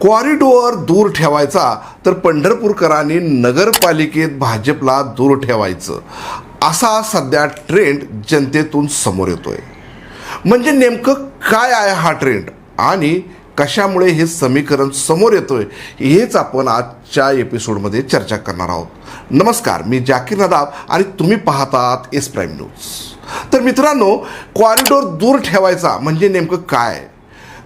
Corridor दूर ठेवायचा तर पंढरपूरकरांनी नगरपालिकेत भाजपला दूर ठेवायचं. असा सध्या ट्रेंड जनतेतून समोर येतोय. म्हणजे नेमकं काय आहे हा ट्रेंड आणि कशामुळे हे समीकरण समोर येतोय हेच आपण आजच्या एपिसोडमध्ये चर्चा करणार आहोत. नमस्कार मी जाकीर नदाब आणि तुम्ही पाहतात एस प्राईम न्यूज तर मित्रांनो कॉरिडॉर दूर ठेवायचा म्हणजे नेमकं काय?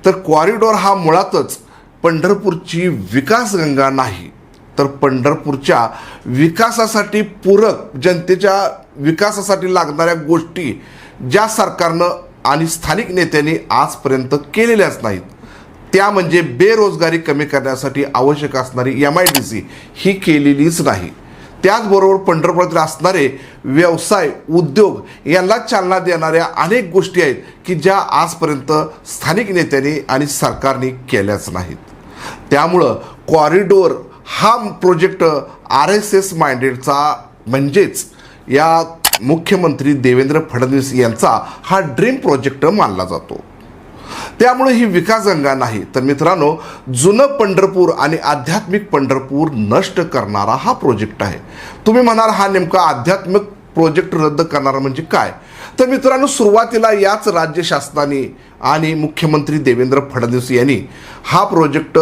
तर कॉरिडॉर हा मुळातच पंढरपूरची विकासगंगा नाही तर पंढरपूरच्या विकासासाठी पूरक जनतेच्या विकासासाठी लागणाऱ्या गोष्टी ज्या सरकारनं आणि स्थानिक नेत्यांनी आजपर्यंत केलेल्याच नाहीत. त्या म्हणजे बेरोजगारी कमी करण्यासाठी आवश्यक असणारी एम आय डी सी ही केलेलीच नाही. त्याचबरोबर पंढरपुरातील असणारे व्यवसाय उद्योग यांना चालना देणाऱ्या अनेक गोष्टी आहेत की ज्या आजपर्यंत स्थानिक नेत्यांनी आणि सरकारने केल्याच नाहीत. त्यामुळं कॉरिडोर हा प्रोजेक्ट आर एस एस माइंडेडचा म्हणजेच या मुख्यमंत्री देवेंद्र फडणवीस यांचा हा ड्रीम प्रोजेक्ट मानला जातो. त्यामुळे ही विकासगंगा नाही तर मित्रांनो जुनं पंढरपूर आणि आध्यात्मिक पंढरपूर नष्ट करणारा हा प्रोजेक्ट आहे. तुम्ही म्हणाल हा नेमका आध्यात्मिक प्रोजेक्ट रद्द करणारा म्हणजे काय? तर मित्रांनो सुरुवातीला याच राज्य शासनाने आणि मुख्यमंत्री देवेंद्र फडणवीस यांनी हा प्रोजेक्ट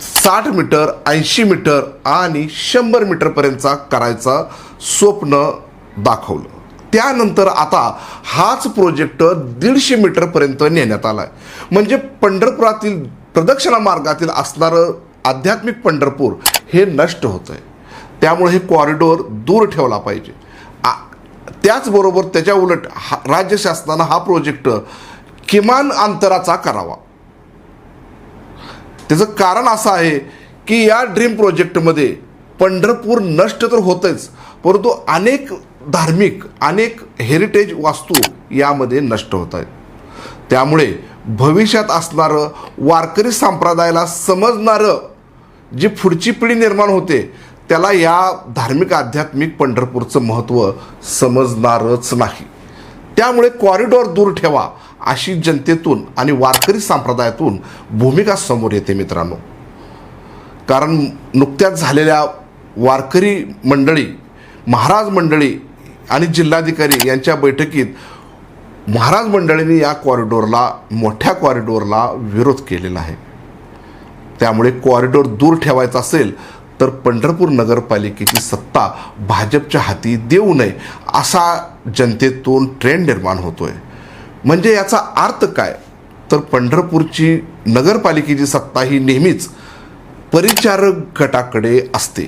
साठ मीटर ऐंशी मीटर आणि शंभर मीटरपर्यंतचा करायचा स्वप्न दाखवलं. त्यानंतर आता हाच प्रोजेक्ट दीडशे मीटरपर्यंत नेण्यात आला आहे म्हणजे पंढरपुरातील प्रदक्षिणा मार्गातील असणारं आध्यात्मिक पंढरपूर हे नष्ट होतं आहे त्यामुळे हे कॉरिडॉर दूर ठेवला पाहिजे. आ- त्याचबरोबर त्याच्या उलट हा राज्य शासनानं हा प्रोजेक्ट किमान अंतराचा करावा. त्याचं कारण असं आहे की या ड्रीम प्रोजेक्टमध्ये पंढरपूर नष्ट तर होतंच परंतु अनेक धार्मिक अनेक हेरिटेज वास्तू यामध्ये नष्ट होत आहेत. त्यामुळे भविष्यात असणारं वारकरी संप्रदायाला समजणारं जी पुढची पिढी निर्माण होते त्याला या धार्मिक आध्यात्मिक पंढरपूरचं महत्त्व समजणारच नाही. त्यामुळे कॉरिडॉर दूर ठेवा अशी जनतेतून आणि वारकरी संप्रदायातून भूमिका समोर येते मित्रांनो. कारण नुकत्याच झालेल्या वारकरी मंडळी महाराज मंडळी आणि जिल्हाधिकारी यांच्या बैठकीत महाराज मंडळींनी या कॉरिडॉरला मोठ्या कॉरिडॉरला विरोध केलेला आहे. त्यामुळे कॉरिडॉर दूर ठेवायचा असेल तर पंढरपूर नगरपालिकेची सत्ता भाजपच्या हाती देऊ नये असा जनतेतून ट्रेंड निर्माण होतोय. म्हणजे याचा अर्थ काय? तर पंढरपूरची नगरपालिकेची सत्ता ही नेहमीच परिचारक गटाकडे असते.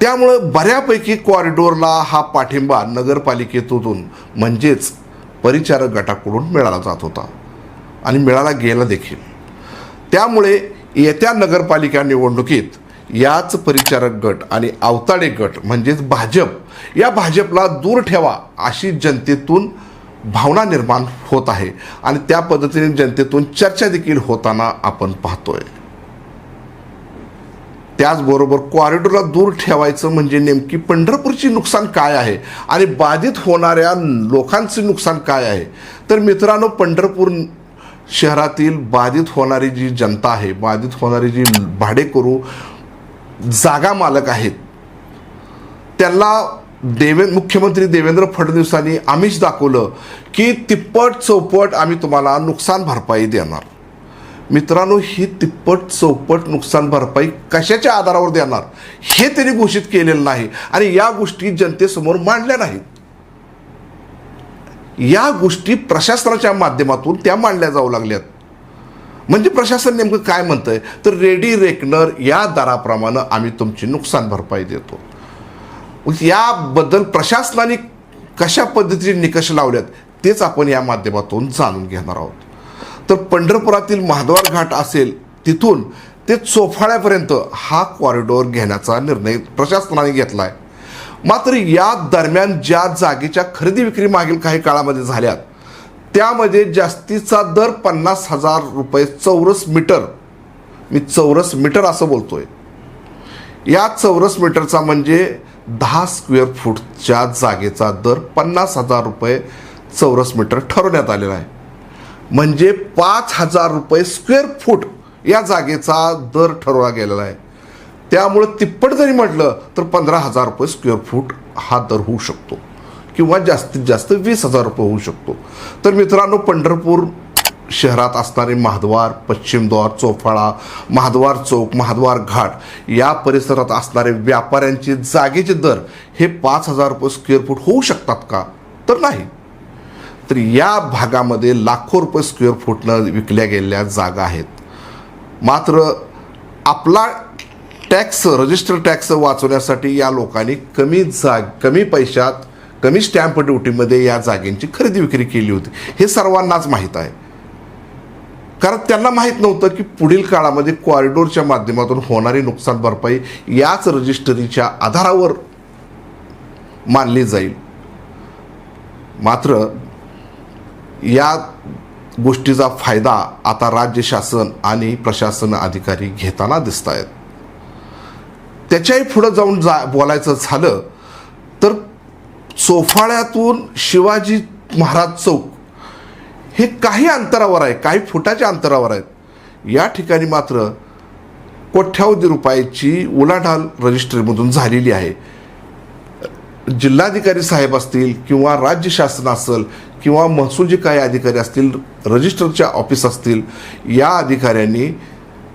त्यामुळं बऱ्यापैकी कॉरिडॉरला हा पाठिंबा नगरपालिकेतून म्हणजेच परिचारक गटाकडून मिळाला जात होता आणि मिळाला गेला देखील. त्यामुळे येत्या नगरपालिका निवडणुकीत याच परिचारक गट आणि अवताडे गट म्हणजेच भाजप या भाजपला दूर ठेवा अशी जनतेतून भावना निर्माण होत आहे आणि त्या पद्धतीने जनतेतून चर्चा देखील होताना आपण पाहतोय. त्याचबरोबर कॉरिडॉरला दूर ठेवायचं म्हणजे नेमकी पंढरपूरची नुकसान काय आहे आणि बाधित होणाऱ्या लोकांचे नुकसान काय आहे? तर मित्रांनो पंढरपूर शहरातील बाधित होणारी जी जनता आहे बाधित होणारी जी भाडेकरू जागा मालक आहेत त्यांना देवें मुख्यमंत्री देवेंद्र फडणवीसांनी आमिष दाखवलं की तिप्पट चौपट आम्ही तुम्हाला नुकसान भरपाई देणार. मित्रांनो ही तिप्पट चौपट नुकसान भरपाई कशाच्या आधारावर देणार? हे त्यांनी घोषित केलेलं नाही आणि या गोष्टी जनतेसमोर मांडल्या नाहीत. या गोष्टी प्रशासनाच्या माध्यमातून त्या मांडल्या जाऊ लागल्यात. म्हणजे प्रशासन नेमकं काय म्हणतंय? तर रेडी रेकनर या दराप्रमाणे आम्ही तुमची नुकसान भरपाई देतो. याबद्दल प्रशासनाने कशा पद्धतीचे निकष लावल्यात तेच आपण या माध्यमातून जाणून घेणार आहोत. तर पंढरपुरातील महाद्वार घाट असेल तिथून ते चोफाळ्यापर्यंत हा कॉरिडॉर घेण्याचा निर्णय प्रशासनाने घेतला आहे मात्र या दरम्यान ज्या जागेच्या खरेदी विक्री मागील काही काळामध्ये झाल्यात त्यामध्ये जास्तीचा दर पन्नास हजार रुपये चौरस मीटर. मी चौरस मीटर असं बोलतोय. या चौरस मीटरचा म्हणजे दहा स्क्वेअर फूटच्या जागेचा दर पन्नास हजार रुपये चौरस मीटर ठरवण्यात आलेला आहे. म्हणजे पाच हजार रुपये स्क्वेअर फूट या जागेचा दर ठरवला गेलेला आहे. त्यामुळं तिप्पट जरी म्हटलं तर पंधरा हजार रुपये स्क्वेअर फूट हा दर होऊ शकतो. किंवा जास्तीत जास्त वीस हजार रुपये होऊ शकतो. तर मित्रांनो पंढरपूर शहरात असणारे महाद्वार पश्चिमद्वार चोफाळा महाद्वार चौक महाद्वार घाट या परिसरात असणारे व्यापाऱ्यांचे जागेचे दर हे पाच हजार रुपये स्क्वेअर फूट होऊ शकतात का? तर नाही. तर या भागामध्ये लाखो रुपये स्क्वेअर फूटनं विकल्या गेलेल्या जागा आहेत. मात्र आपला टॅक्स रजिस्टर टॅक्स वाचवण्यासाठी या लोकांनी कमी जाग कमी पैशात कमी स्टॅम्प ड्युटीमध्ये या जागेंची खरेदी विक्री केली होती. हे सर्वांनाच माहीत आहे. कारण त्यांना माहीत नव्हतं की पुढील काळामध्ये कॉरिडोरच्या माध्यमातून होणारी नुकसान भरपाई याच रजिस्टरीच्या आधारावर मानली जाईल. मात्र या गोष्टीचा फायदा आता राज्य शासन आणि प्रशासन अधिकारी घेताना दिसत आहेत त्याच्याही पुढं जाऊन जा बोलायचं झालं तर चोफाळ्यातून शिवाजी महाराज चौक हे काही अंतरावर आहे काही फुटाच्या अंतरावर आहेत. या ठिकाणी मात्र कोट्यावधी रुपयाची उलाढाल रजिस्ट्रीमधून झालेली आहे. जिल्हाधिकारी साहेब असतील किंवा राज्य शासन असेल किंवा महसूल जे काही अधिकारी असतील रजिस्टरच्या ऑफिस असतील या अधिकाऱ्यांनी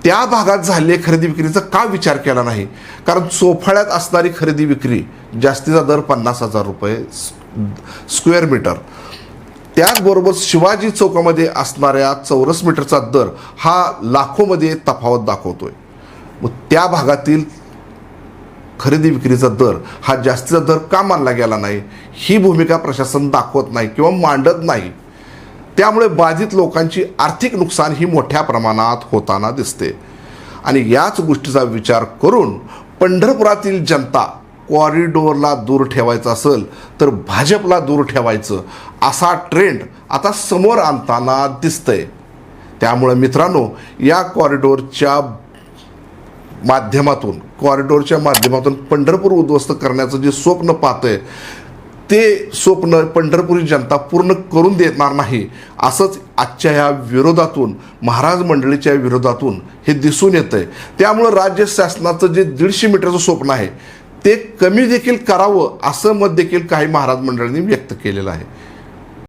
त्या भागात झालेल्या खरेदी विक्रीचा का विचार केला नाही? कारण चोफाळ्यात असणारी खरेदी विक्री जास्तीचा दर पन्नास हजार रुपये स्क्वेअर मीटर. त्याचबरोबर शिवाजी चौकामध्ये असणाऱ्या चौरस मीटरचा दर हा लाखोमध्ये तफावत दाखवतोय. मग त्या भागातील खरेदी विक्रीचा दर हा जास्तीचा दर का मानला गेला नाही? ही भूमिका प्रशासन दाखवत नाही किंवा मांडत नाही. त्यामुळे बाधित लोकांची आर्थिक नुकसान ही मोठ्या प्रमाणात होताना दिसते. आणि याच गोष्टीचा विचार करून पंढरपुरातील जनता कॉरिडोरला दूर ठेवायचं असेल तर भाजपला दूर ठेवायचं. असा ट्रेंड आता समोर आणताना दिसतंय. त्यामुळे मित्रांनो या कॉरिडोरच्या माध्यमातून कॉरिडोरच्या माध्यमातून पंढरपूर उद्ध्वस्त करण्याचं जे स्वप्न पाहतंय ते स्वप्न पंढरपुरी जनता पूर्ण करून देणार नाही असंच आजच्या ह्या विरोधातून महाराज मंडळीच्या विरोधातून हे दिसून येतं आहे त्यामुळं राज्य शासनाचं जे दीडशे मीटरचं स्वप्न आहे ते कमी देखील करावं असं मत देखील काही महाराज मंडळांनी व्यक्त केलेलं आहे.